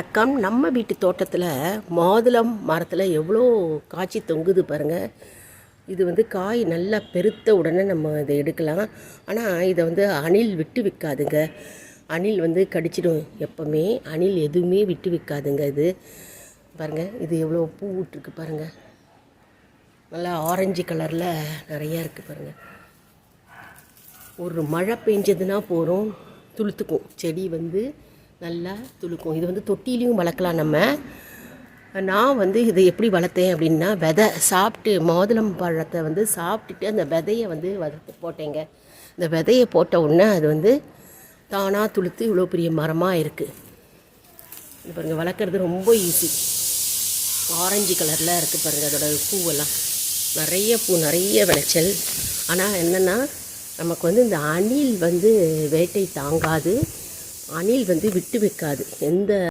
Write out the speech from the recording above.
வணக்கம் நம்ம வீட்டு தோட்டத்தில் மாதுளம் மரத்தில் எவ்வளோ காய்ச்சி தொங்குது பாருங்கள் இது வந்து காய் நல்லா பெருத்த உடனே நம்ம இதை எடுக்கலாம். ஆனால் இதை வந்து அணில் விட்டு விற்காதுங்க. அணில் வந்து கடிச்சிடும் எப்போவுமே. அணில் எதுவுமே விட்டு விற்காதுங்க இது. பாருங்கள் இது எவ்வளோ பூ விட்டுருக்கு பாருங்கள் நல்லா ஆரஞ்சு கலரில் நிறையா இருக்குது பாருங்கள் ஒரு மழை பெஞ்சதுன்னா போகிறோம் துளுத்துக்கும். செடி வந்து நல்லா துளுக்கும். இது வந்து தொட்டிலையும் வளர்க்கலாம் நம்ம. நான் வந்து இதை எப்படி வளர்த்தேன் அப்படின்னா விதை சாப்பிட்டு மாதுளம் பழத்தை வந்து சாப்பிட்டுட்டு அந்த விதையை வந்து வளர்த்து போட்டேங்க. இந்த விதையை போட்ட உடனே அது வந்து தானாக துளுத்து இவ்வளோ பெரிய மரமாக இருக்குது இது பாருங்கள் வளர்க்குறது ரொம்ப ஈஸி ஆரஞ்சு கலரில் இருக்குது பாருங்கள் அதோட பூவெல்லாம். நிறைய பூ நிறைய விளைச்சல். ஆனால் என்னென்னா நமக்கு வந்து இந்த அணில் வந்து வேட்டை தாங்காது. அணில் வந்து விட்டு வைக்காது. எந்த